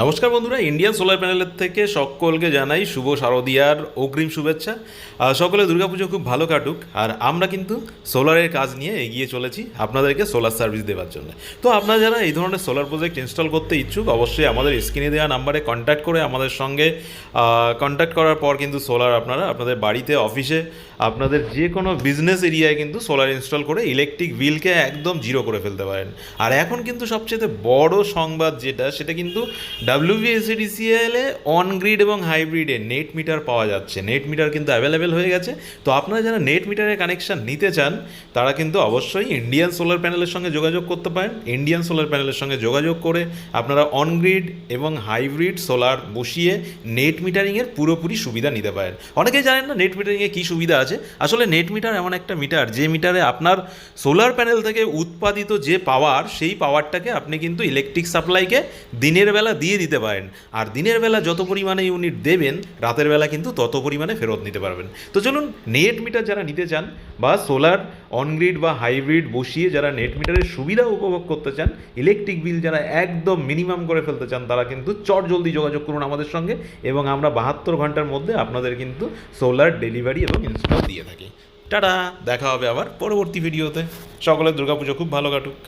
নমস্কার বন্ধুরা Indian solar প্যানেলের থেকে সকলকে জানাই শুভ শারদিয়ার অগ্রিম শুভেচ্ছা। সকলে দুর্গাপুজো খুব ভালো কাটুক, আর আমরা কিন্তু সোলারের কাজ নিয়ে এগিয়ে চলেছি আপনাদেরকে সোলার সার্ভিস দেওয়ার জন্য। তো আপনারা যারা এই ধরনের সোলার প্রজেক্ট ইনস্টল করতে ইচ্ছুক, অবশ্যই আমাদের স্ক্রিনে দেওয়া নাম্বারে কন্ট্যাক্ট করে আমাদের সঙ্গে কন্ট্যাক্ট করার পর কিন্তু সোলার আপনারা আপনাদের বাড়িতে অফিসে আপনাদের যে কোনো বিজনেস এরিয়ায় কিন্তু সোলার ইনস্টল করে ইলেকট্রিক বিলকে একদম জিরো করে ফেলতে পারেন। আর এখন কিন্তু সবচেয়ে বড় সংবাদ যেটা, সেটা কিন্তু ডাব্লিউবিএসিডিসিএল অন গ্রিড এবং হাইব্রিডে নেট মিটার পাওয়া যাচ্ছে। নেট মিটার কিন্তু অ্যাভেলেবেল হয়ে গেছে। তো আপনারা যারা নেট মিটারের কানেকশন নিতে চান, তারা কিন্তু অবশ্যই ইন্ডিয়ান সোলার প্যানেলের সঙ্গে যোগাযোগ করতে পারেন। ইন্ডিয়ান সোলার প্যানেলের সঙ্গে যোগাযোগ করে আপনারা অন গ্রিড এবং হাইব্রিড সোলার বসিয়ে নেট মিটারিংয়ের পুরোপুরি সুবিধা নিতে পারেন। অনেকেই জানেন না নেট মিটারিংয়ে কী সুবিধা আছে। আসলে নেট মিটার এমন একটা মিটার যে মিটারে আপনার সোলার প্যানেল থেকে উৎপাদিত যে পাওয়ার সেই পাওয়ারটাকে আপনি কিন্তু ইলেকট্রিক সাপ্লাইকে দিনের বেলা দিয়ে দিতে পারেন। আর দিনের বেলা যত পরিমাণে ইউনিট দেবেন, রাতের বেলা কিন্তু তত পরিমাণে ফেরত নিতে পারবেন। তো চলুন নেট মিটার যারা নিতে চান বা সোলার অনগ্রিড বা হাইব্রিড বসিয়ে যারা নেট মিটারের সুবিধা উপভোগ করতে চান ইলেকট্রিক বিল যারা একদম মিনিমাম করে ফেলতে চান, তারা কিন্তু চট জলদি যোগাযোগ করুন আমাদের সঙ্গে এবং আমরা বাহাত্তর ঘণ্টার মধ্যে আপনাদের কিন্তু সোলার ডেলিভারি এবং ইনস্টল দিয়ে থাকি। টাটা, দেখা হবে আবার পরবর্তী ভিডিওতে সকলের দুর্গাপুজো খুব ভালো কাটুক।